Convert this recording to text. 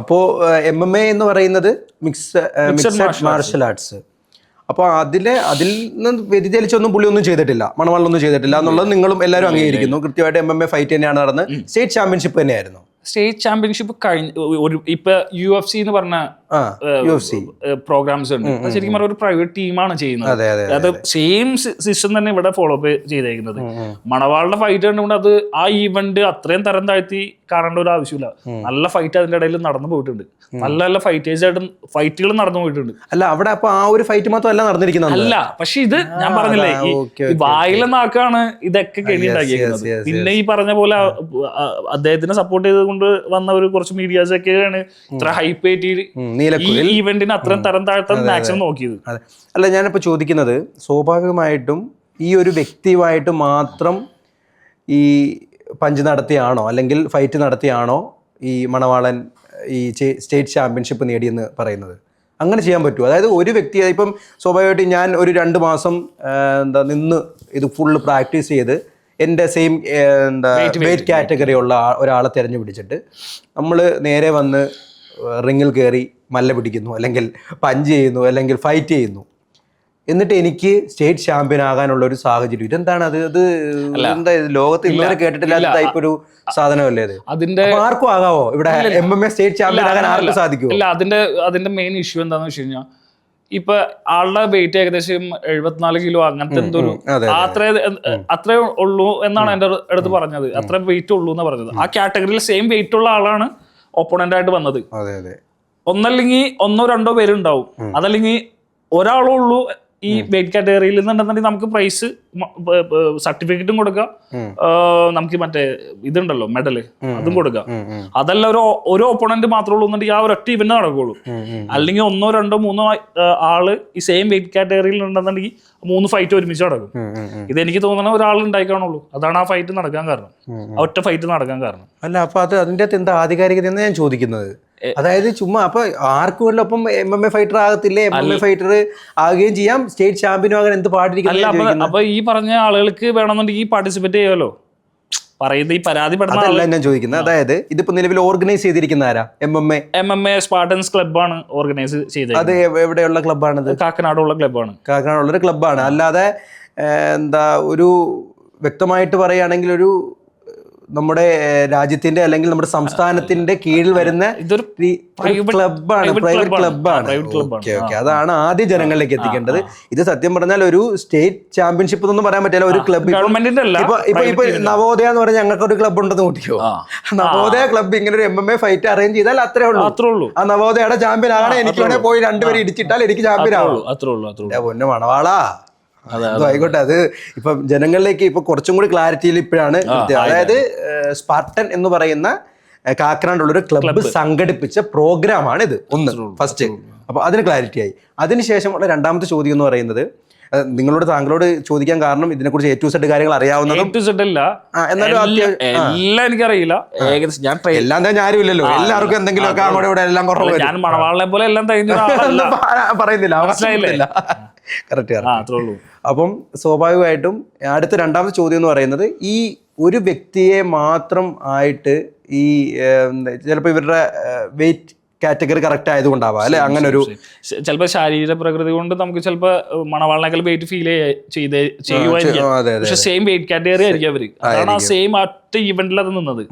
അപ്പോൾ M M A എന്ന് പറയുന്നത് മിക്സ് മിക്സഡ് മാർഷൽ ആർട്സ് അപ്പോൾ അതിലെ അതിൽ നിന്ന് വ്യതിചലിച്ചൊന്നും പുള്ളി ഒന്നും ചെയ്തിട്ടില്ല. മണവാളൊന്നും ചെയ്തിട്ടില്ല എന്നുള്ളത് നിങ്ങളും എല്ലാവരും അംഗീകരിക്കുന്നു. കൃത്യമായിട്ട് എം എം എ ഫൈറ്റ് തന്നെയാണ് നടന്ന് സ്റ്റേറ്റ് ചാമ്പ്യൻഷിപ്പ് തന്നെയായിരുന്നു. സ്റ്റേറ്റ് ചാമ്പ്യൻഷിപ്പ് കഴിഞ്ഞ ഒരു ഇപ്പൊ യു എഫ് സി എന്ന് പറഞ്ഞ പ്രോഗ്രാംസ് ഉണ്ട്. ശരിക്കും പറഞ്ഞ ഒരു പ്രൈവറ്റ് ടീമാണ് ചെയ്യുന്നത്. അതെ അതെ അത് സെയിം സിസ്റ്റം തന്നെ ഇവിടെ ഫോളോ അപ്പ് ചെയ്തേക്കുന്നത്. മണവാളുടെ ഫൈറ്റ് കണ്ടുകൊണ്ട് അത് ആ ഈവന്റ് അത്രയും തരം താഴ്ത്തി കാണേണ്ട ഒരു ആവശ്യമില്ല. നല്ല ഫൈറ്റ് അതിന്റെ ഇടയിൽ നടന്നു പോയിട്ടുണ്ട്. നല്ല നല്ല ഫൈറ്റേഴ്സ് ആയിട്ട് ഫൈറ്റുകൾ നടന്നു പോയിട്ടുണ്ട്. അല്ല അവിടെ അപ്പൊ ആ ഒരു ഫൈറ്റ് മാത്രമല്ല നടന്നിരിക്കുന്നത് അല്ല പക്ഷെ ഇത് ഞാൻ പറഞ്ഞില്ലേ ഈ- വായിലെ നാക്കാണ് ഇതൊക്കെ കെണി ഉണ്ടാക്കിയിരിക്കുന്നത്. yes, yes, പിന്നെ ഈ പറഞ്ഞ പോലെ അദ്ദേഹത്തിനെ സപ്പോർട്ട് ചെയ്തുകൊണ്ട് വന്ന ഒരു കുറച്ച് മീഡിയാസ് ഒക്കെയാണ് ഇത്ര ഹൈപ്പ് ആയിട്ട് ഈ- ഈവെന്റിന് അത്രയും തരം താഴ്ത്താൻ മാക്സിമം നോക്കിയത്. അല്ല ഞാനിപ്പോ ചോദിക്കുന്നത് സ്വാഭാവികമായിട്ടും ഈ ഒരു വ്യക്തിയുമായിട്ട് മാത്രം ഈ പഞ്ച് നടത്തിയാണോ അല്ലെങ്കിൽ ഫൈറ്റ് നടത്തിയാണോ ഈ മണവാളൻ ഈ സ്റ്റേറ്റ് ചാമ്പ്യൻഷിപ്പ് നേടിയെന്ന് പറയുന്നത്? അങ്ങനെ ചെയ്യാൻ പറ്റുമോ അതായത് ഒരു വ്യക്തി ഇപ്പം സ്വാഭാവികമായിട്ടും ഞാൻ ഒരു രണ്ട് മാസം എന്താ നിന്ന് ഇത് ഫുള്ള് പ്രാക്ടീസ് ചെയ്ത് എന്റെ സെയിം എന്താ വെയിറ്റ് കാറ്റഗറി ഉള്ള ഒരാളെ തിരഞ്ഞു പിടിച്ചിട്ട് നമ്മൾ നേരെ വന്ന് റിങ്ങിൽ കയറി മല്ല പിടിക്കുന്നു അല്ലെങ്കിൽ പഞ്ച് ചെയ്യുന്നു അല്ലെങ്കിൽ ഫൈറ്റ് ചെയ്യുന്നു. എന്നിട്ട് എനിക്ക് സ്റ്റേറ്റ് ചാമ്പ്യൻ ആകാനുള്ള ഒരു സാഹചര്യം. ഇതെന്താണ്? അത് അത് എന്താ ലോകത്ത് ഇന്നലെ കേട്ടിട്ടില്ലാത്ത ടൈപ്പ് ഒരു സാധനമല്ലേ അത് അതിന്റെ ആർക്കും ആകാവോ? ഇവിടെ M M A state champion ആകാൻ ആർക്കും സാധിക്കും ഇല്ല അതിന്റെ അതിന്റെ മെയിൻ ഇഷ്യൂ എന്താണെന്ന് വെച്ച് കഴിഞ്ഞാൽ ഇപ്പൊ ആളുടെ വെയിറ്റ് ഏകദേശം എഴുപത്തിനാല് കിലോ അങ്ങനത്തെ എന്തോ ഒരു അതെ, അത്രേ അത്രേ ഉള്ളൂ എന്നാണ് എന്റെ അടുത്ത് പറഞ്ഞത്. അത്ര വെയിറ്റ് ഉള്ളൂ എന്ന് പറഞ്ഞത്. ആ കാറ്റഗറിയിൽ സെയിം വെയിറ്റ് ഉള്ള ആളാണ് ഒപ്പോണന്റ് ആയിട്ട് വന്നത്. ഒന്നല്ലെങ്കിൽ ഒന്നോ രണ്ടോ പേരുണ്ടാവും. അതല്ലെങ്കിൽ ഒരാളേ ഉള്ളൂ ഈ വെയിറ്റ് കാറ്റഗറിയിൽ നിന്നുണ്ടെന്നുണ്ടെങ്കിൽ നമുക്ക് പ്രൈസ് സർട്ടിഫിക്കറ്റും കൊടുക്കാം. നമുക്ക് മറ്റേ ഇതുണ്ടല്ലോ മെഡൽ അതും കൊടുക്കാം. അതല്ല ഒരു ഒരു ഓപ്പണന്റ് മാത്രമേ ഉള്ളൂ എന്നുണ്ടെങ്കിൽ ആ ഒരൊറ്റ ഇവന്റ് നടക്കുള്ളൂ. അല്ലെങ്കിൽ ഒന്നോ രണ്ടോ മൂന്നോ ആൾ ഈ സെയിം വെയിറ്റ് കാറ്റഗറിയിൽ ഉണ്ടെന്നുണ്ടെങ്കിൽ മൂന്ന് ഫൈറ്റ് ഒരുമിച്ച് നടക്കും. ഇത് എനിക്ക് തോന്നുന്ന ഒരാൾ ഉണ്ടായിക്കാണുള്ളൂ. അതാണ് ആ ഫൈറ്റ് നടക്കാൻ കാരണം. ആ ഒറ്റ ഫൈറ്റ് നടക്കാൻ കാരണം. അല്ല അപ്പൊ അത് അതിന്റെ അകത്ത് എന്താ ആധികാരികത എന്ന് ഞാൻ ചോദിക്കുന്നത്. അതായത് ചുമ്മാ അപ്പൊ ആർക്കും ഒപ്പം എം എം എ ഫൈറ്റർ ആകത്തില്ലേ? എം എം എ ഫൈറ്റർ ആകുകയും ചെയ്യാം. സ്റ്റേറ്റ് ചാമ്പ്യനും ആകാൻ എന്ത് ഞാൻ അപ്പൊ ഈ പറഞ്ഞ ആളുകൾക്ക് വേണമെന്നുണ്ടെങ്കിൽ പാർട്ടിസിപ്പേറ്റ് ചെയ്യാമല്ലോ. പറയുന്നത് ഈ പരാതിപ്പെടുന്ന അതല്ല ഞാൻ ചോദിക്കുന്നത്. അതായത് ഇതിപ്പോ നിലവിൽ ഓർഗനൈസ് ചെയ്തിരിക്കുന്ന ആരാ? M M A M M A Spartans ക്ലബ്ബാണ് organise ചെയ്തത് അത് എവ്- എവിടെയുള്ള ക്ലബ്ബാണിത് കാക്കനാടുള്ള ക്ലബ്ബാണ് കാക്കനാടുള്ളൊരു ക്ലബ്ബാണ് അല്ലാതെ എന്താ ഒരു വ്യക്തമായിട്ട് പറയുകയാണെങ്കിൽ ഒരു നമ്മുടെ രാജ്യത്തിന്റെ അല്ലെങ്കിൽ നമ്മുടെ സംസ്ഥാനത്തിന്റെ കീഴിൽ വരുന്ന ഇതൊരു ക്ലബാണ് ക്ലബ്ബാണ് പ്രൈവറ്റ് ക്ലബാണ് ഓക്കെ ഓക്കെ അതാണ് ആദ്യ ജനങ്ങളിലേക്ക് എത്തിക്കേണ്ടത്. ഇത് സത്യം പറഞ്ഞാൽ ഒരു സ്റ്റേറ്റ് ചാമ്പ്യൻഷിപ്പ് എന്നൊന്നും പറയാൻ പറ്റില്ല. ഒരു ക്ലബ് ഇപ്പൊ ഇപ്പൊ നവോദയ എന്ന് പറഞ്ഞാൽ ഞങ്ങൾക്ക് ഒരു ക്ലബ് ഉണ്ടെന്ന് കൂട്ടിക്കോ നവോദയ ക്ലബ് ഇങ്ങനെ ഒരു M M A fight arrange ചെയ്താൽ അത്രേ ഉള്ളൂ. അത്രേ ഉള്ളൂ. ആ നവോദയയുടെ ചാമ്പ്യൻ ആണ് എനിക്ക് വേണേ പോയി രണ്ടുപേരും ഇടിച്ചിട്ടാൽ എനിക്ക് ചാമ്പ്യൻ ആവുള്ളൂ അത്രേ ഉള്ളൂ അത്രേ ഉള്ളൂ. എന്റെ പൊന്നു മണവാളാ. ആയിക്കോട്ടെ. അത്. ഇപ്പൊ ജനങ്ങളിലേക്ക് ഇപ്പൊ കുറച്ചും കൂടി ക്ലാരിറ്റിയിൽ ഇപ്പോഴാണ്. അതായത് സ്പാർട്ടൻ എന്ന് പറയുന്ന കാക്കനാടുള്ള ഒരു ക്ലബ്ബ് സംഘടിപ്പിച്ച പ്രോഗ്രാമാണ് ഇത്. ഒന്ന് ഫസ്റ്റ് അപ്പൊ അതിന് ക്ലാരിറ്റി ആയി. അതിനുശേഷമുള്ള രണ്ടാമത്തെ ചോദ്യം എന്ന് പറയുന്നത് നിങ്ങളോട് താങ്കളോട് ചോദിക്കാൻ കാരണം ഇതിനെക്കുറിച്ച് ഏറ്റവും സെറ്റ് കാര്യങ്ങൾ അറിയാവുന്നതും എന്നാലും എല്ലാ- എനിക്കറിയില്ല. ഏകദേശം ഞാൻ ട്രെയിൻ എല്ലാം തന്നെ ആരും ഇല്ലല്ലോ എല്ലാവർക്കും എന്തെങ്കിലും ഒക്കെ അങ്ങോട്ട് ഇവിടെ എല്ലാം കുറവ്. ഞാൻ മണവാളിനെ പോലെ എല്ലാം പറയുന്നില്ല. മനസ്സിലായില്ലേ? കറക്റ്റ് അപ്പം സ്വാഭാവികമായിട്ടും അടുത്ത രണ്ടാമത്തെ ചോദ്യം എന്ന് പറയുന്നത് ഈ ഒരു വ്യക്തിയെ മാത്രം ആയിട്ട് ഈ ചിലപ്പോൾ ഇവരുടെ വെയിറ്റ് കാറ്റഗറി കറക്റ്റ് ആയതുകൊണ്ടാവാം അല്ലെ? അങ്ങനെ ഒരു ചിലപ്പോ ശാരീരിക പ്രകൃതി കൊണ്ട് നമുക്ക് ചിലപ്പോ മണവാളിനേക്കാൾ വെയിറ്റ് ഫീൽ ചെയ്ത് ചെയ്യുമായിരിക്കും പക്ഷെ സെയിം വെയിറ്റ് കാറ്റഗറി ആയിരിക്കും അവർ. അതാണ് ആ സെയിം ഒറ്റ ഇവന്റിൽ അത് നിന്നത്.